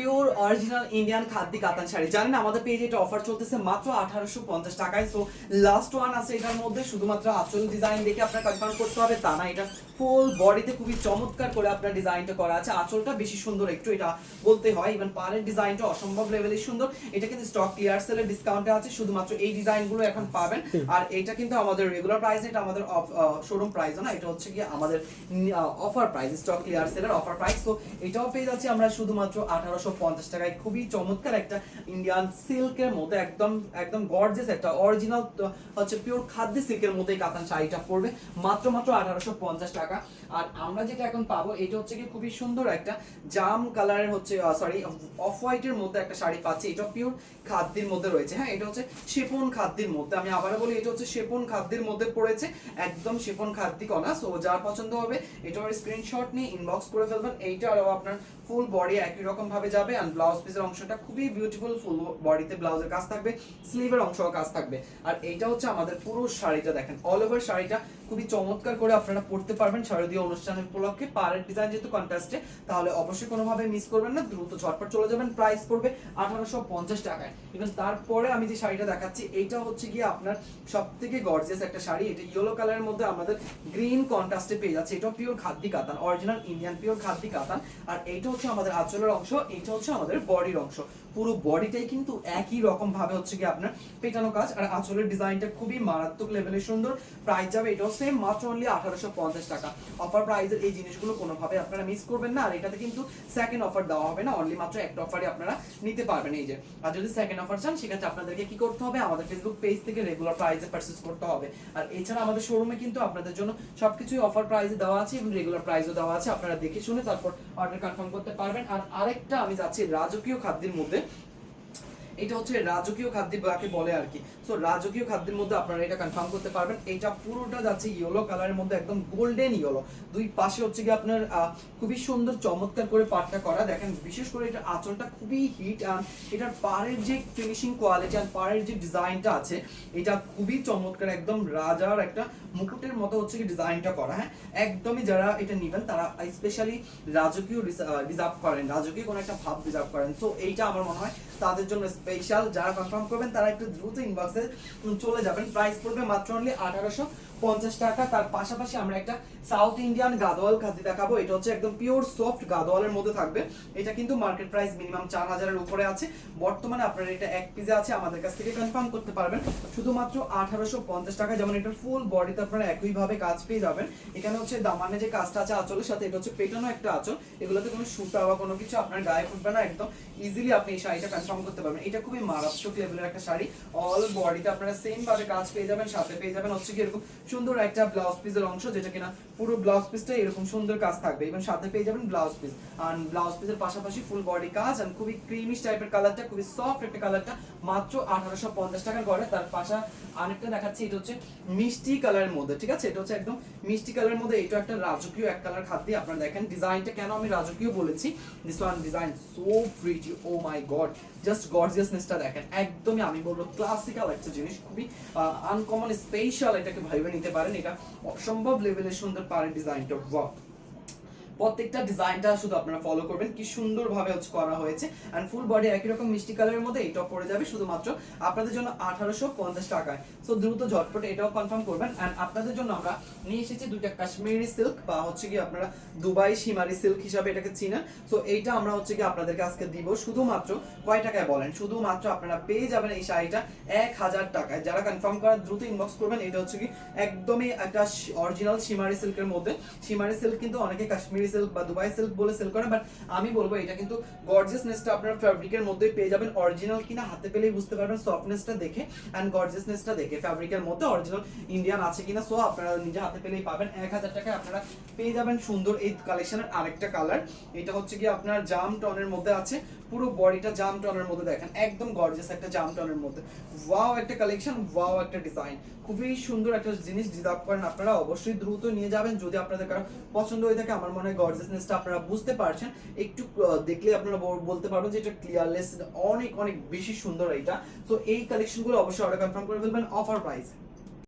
Pure original Indian খাদ্য কাতান শাড়ি জানেন আমাদের পেজে এটা অফার চলতেছে মাত্র আঠারোশো পঞ্চাশ টাকায়। সো লাস্ট ওয়ান আছে এটার মধ্যে। শুধুমাত্র আচল ডিজাইন দেখে আপনার কনফার্ম করতে হবে। তা না, এটা ফুল বডিতে খুবই চমৎকার করে আপনার ডিজাইনটা করা আছে। আঁচলটা বেশি সুন্দর একটু এটা বলতে হয়। ইভেন পাড়ের ডিজাইনটা অসম্ভব লেভেলের সুন্দর। এটা কিন্তু স্টক ক্লিয়ার সেলের ডিসকাউন্টে আছে শুধুমাত্র এই ডিজাইনগুলো এখন পাবেন। আর এটা কিন্তু আমাদের রেগুলার প্রাইস এটা আমাদের শোরুম প্রাইস না এটা হচ্ছে কি আমাদের অফার প্রাইস স্টক ক্লিয়ার সেলের অফার প্রাইস তো এটাও পেয়ে যাচ্ছি আমরা শুধুমাত্র আঠারোশো পঞ্চাশ টাকায়। খুবই চমৎকার একটা ইন্ডিয়ান সিল্কের মধ্যে একদম একদম গর্জেস একটা অরিজিনাল হচ্ছে পিওর খাদ্য সিল্কের এই কাতান শাড়িটা পড়বে মাত্র মাত্র আঠারোশো পঞ্চাশ টাকা। আর আমরা যেটা এখন পাবো, এটা হচ্ছে কি খুবই সুন্দর একটা জাম কালারের হচ্ছে সরি অফ হোয়াইটের মধ্যে একটা শাড়ি পাচ্ছি। এটা পিওর খাদ্যের মধ্যে রয়েছে। হ্যাঁ এটা হচ্ছে শেপন খাদ্যের মধ্যে। আমি আবারও বলি, এটা হচ্ছে শেপন খাদ্যের মধ্যে পড়েছে। একদম শেপন খাদ্য কণা। সো যার পছন্দ হবে এটার স্ক্রিনশট নিয়ে ইনবক্স করে ফেলবেন। এইটারও আপনার ফুল বডি একই রকম ভাবে যাবে। আর ব্লাউজ পিসের অংশটা খুবই বিউটিফুল ফুল বডিতে ব্লাউজের কাজ থাকবে। স্লিভের অংশও কাজ থাকবে। আর এইটা হচ্ছে আমাদের পুরো শাড়িটা দেখেন। অল ওভার শাড়িটা খুবই চমৎকার করে আপনারা পড়তে পারবেন। শারদীয় অনুষ্ঠানের উপলক্ষে। পাড়ের ডিজাইন যেহেতু কন্ট্রাস্টে তাহলে অবশ্যই কোনোভাবে মিস করবেন না। দ্রুত ঝটপট চলে যাবেন প্রাইস পড়বে আঠারোশো পঞ্চাশ টাকায়। ইভেন তারপরে আমি যে শাড়িটা দেখাচ্ছি, এইটা হচ্ছে গিয়ে আপনার সব থেকে গর্জিয়াস একটা শাড়ি। এটা ইয়েলো কালারের মধ্যে আমাদের গ্রিন কন্ট্রাস্টে পেয়ে যাচ্ছে। এটা পিওর খাদ্য কাতান অরিজিনাল ইন্ডিয়ান পিওর খাদ্য কাতান। আর এইটা হচ্ছে আমাদের আঁচলের অংশ, এইটা হচ্ছে আমাদের বডির অংশ। পুরো বডিটাই কিন্তু একই রকম ভাবে হচ্ছে কি আপনার পেটানো কাজ। আর আঁচলের ডিজাইনটা খুবই মারাত্মক লেভেলের সুন্দর। প্রাইস যাবে এটাও সেম মাত্র অনলি আঠারোশো পঞ্চাশ টাকা। অফার প্রাইসের এই জিনিসগুলো কোনোভাবে আপনারা মিস করবেন না। আর এটাতে কিন্তু সেকেন্ড অফার দেওয়া হবে না। অনলি মাত্র একটা অফারে আপনারা নিতে পারবেন এই যে। আর যদি সেকেন্ড অফার চান, সেক্ষেত্রে আপনাদেরকে কি করতে হবে? আমাদের ফেসবুক পেজ থেকে রেগুলার প্রাইসে পারচেস করতে হবে। আর এছাড়া আমাদের শোরুমে কিন্তু আপনাদের জন্য সবকিছুই অফার প্রাইসে দেওয়া আছে এবং রেগুলার প্রাইসও দেওয়া আছে। আপনারা দেখে শুনে তারপর অর্ডার কনফার্ম করতে পারবেন। আর আরেকটা আমি যাচ্ছি রাজকীয় খাদ্যের মধ্যে। এটা হচ্ছে রাজকীয় খাদ্য যাকে বলে আর কি। সো রাজকীয় খাদ্যের মধ্যে আপনারা এটা কনফার্ম করতে পারবেন। এটা পুরোটা যাচ্ছে ইয়েলো কালারের মধ্যে একদম গোল্ডেন ইয়েলো দুই পাশে হচ্ছে কি আপনার খুবই সুন্দর চমৎকার করে পাটটা করা। দেখেন, বিশেষ করে এটা আঁচলটা খুবই হিট আর এটার পাড়ের যে ফিনিশিং কোয়ালিটি আর পাড়ের যে ডিজাইনটা আছে, এটা খুবই চমৎকার, একদম রাজার একটা মুকুটের মতো হচ্ছে কি ডিজাইনটা করা হ্যাঁ? একদমই যারা এটা নেবেন, তারা স্পেশালি রাজকীয় রিজার্ভ করেন, রাজকীয় কোনো একটা ভাব রিজার্ভ করেন। সো এইটা আমার মনে হয় তাদের জন্য স্পেশাল যারা কনফার্ম করবেন, তারা একটু দ্রুত ইনবক্সে চলে যাবেন। প্রাইস পড়বে মাত্র অনলি আঠারোশো পঞ্চাশ টাকা। তার পাশাপাশি আমরা একটা সাউথ ইন্ডিয়ান গাদোয়াল খাদ্য দেখাবো। এটা হচ্ছে একদম পিওর সফট গাদোয়ালের মধ্যে থাকবে। এটা কিন্তু মার্কেট প্রাইস মিনিমাম চার হাজারের উপরে আছে। বর্তমানে আপনারা এটা এক পিজে আছে। আমাদের কাছ থেকে কনফার্ম করতে পারবেন। শুধুমাত্র আঠারোশো পঞ্চাশ টাকা। যেমন এটা ফুল বডিতে আপনারা একইভাবে কাজ পেয়ে যাবেন। এখানে হচ্ছে দামানে যে কাজটা আছে আঁচলের সাথে, এটা হচ্ছে পেটানো একটা আঁচল। এগুলোতে কোনো সুতা বা কোনো কিছু আপনার গায়ে ফুটবে না। একদম ইজিলি আপনি এই শাড়িটা কনফার্ম করতে পারবেন। এটা খুবই মারাত্মক লেভেলের একটা শাড়ি। অল বডিতে আপনারা সেম ভাবে কাজ পেয়ে যাবেন, সাথে পেয়ে যাবেন হচ্ছে কি এরকম সুন্দর একটা ব্লাউজ পিসের অংশ, যেটা কিনা পুরো ব্লাউজ পিসটা এরকম সুন্দর কাজ থাকবে। এবং সাথে পেয়ে যাবেন ব্লাউজ পিস আর ব্লাউজ পিসের পাশাপাশি ফুল বডি কাজ আর খুবই ক্রিমিশ টাইপের কালারটা খুবই সফট একটা কালারটা মাত্র আঠারোশো পঞ্চাশ টাকার গড়ে। তার পাশা আরেকটা দেখাচ্ছি, এটা হচ্ছে মিষ্টি কালারের মধ্যে, ঠিক আছে? এটা হচ্ছে একদম মিষ্টি কালারের মধ্যে, এটা একটা রাজকীয় এক কালার খাদ্য আপনারা দেখেন ডিজাইনটা কেন আমি রাজকীয় বলেছি? This one design so pretty oh my god just গর্জিয়াসনেসটা দেখেন, একদমই আমি বলব ক্লাসিক্যাল একটা জিনিস, খুবই আনকমন স্পেশাল এটাকে ভাইবে নিতে পারেন, এটা অসম্ভব লেভেলের সুন্দর পারে ডিজাইনটা ওয়াও প্রত্যেকটা ডিজাইনটা শুধু আপনারা ফলো করবেন। কি সুন্দরভাবে হচ্ছে করা হয়েছে। এন্ড ফুল বডি একই রকম মিষ্টি কালারের মধ্যে এটাও পড়ে যাবে শুধুমাত্র আপনাদের জন্য আঠারোশো পঞ্চাশ টাকায়। সো দ্রুত ঝটপট এটাও কনফার্ম করবেন। এন্ড আপনাদের জন্য আমরা নিয়ে এসেছি দুইটা কাশ্মীরি সিল্ক বা হচ্ছে কি আপনারা দুবাই সীমারি সিল্ক হিসাবে এটাকে চিনেন। সো এইটা আমরা হচ্ছে কি আপনাদেরকে আজকে দিব শুধুমাত্র কয় টাকায় বলেন? শুধুমাত্র আপনারা পেয়ে যাবেন এই শাড়িটা এক হাজার টাকায়। যারা কনফার্ম করার দ্রুত ইনবক্স করবেন, এটা হচ্ছে কি একদমই একটা অরিজিনাল সীমারি সিল্কের মধ্যে। সীমারি সিল্ক কিন্তু অনেকে কাশ্মীরি সিল্ক বা দুবাই সিল্ক বলে সেল করে বাট আমি বলব এটা কিন্তু গর্জিয়াসনেসটা আপনার ফ্যাব্রিকের মধ্যে পেয়ে যাবেন। অরিজিনাল কিনা হাতে পেলেই বুঝতে পারবেন সফটনেসটা দেখে অ্যান্ড গর্জিয়াসনেসটা দেখে ফ্যাব্রিকের মধ্যে অরিজিনাল ইন্ডিয়ান আছে কিনা। সো আপনারা নিজে হাতে পেলেই পাবেন। এক হাজার টাকায় আপনারা পেয়ে যাবেন সুন্দর এই কালেকশনের আরেকটা কালার এটা হচ্ছে কি আপনার জাম টনের মধ্যে আছে। পুরো বডিটা জাম টনের মধ্যে দেখেন, একদম গর্জিয়াস একটা জাম টনের মধ্যে। ওয়াও একটা কালেকশন ওয়াও একটা ডিজাইন খুবই সুন্দর একটা জিনিস ডিজার্ভ করেন আপনারা, অবশ্যই দ্রুত নিয়ে যাবেন। যদি আপনাদের কারও পছন্দ হয়ে থাকে, আমার মনে হয় গর্জিয়াসনেসটা আপনারা বুঝতে পারছেন। একটু দেখলে আপনারা বলতে পারবেন যে এটা ক্লিয়ারলেস অনেক অনেক বেশি সুন্দর এইটা তো এই কালেকশনগুলো অবশ্যই অর্ডার কনফার্ম করে ফেলবেন অফার প্রাইস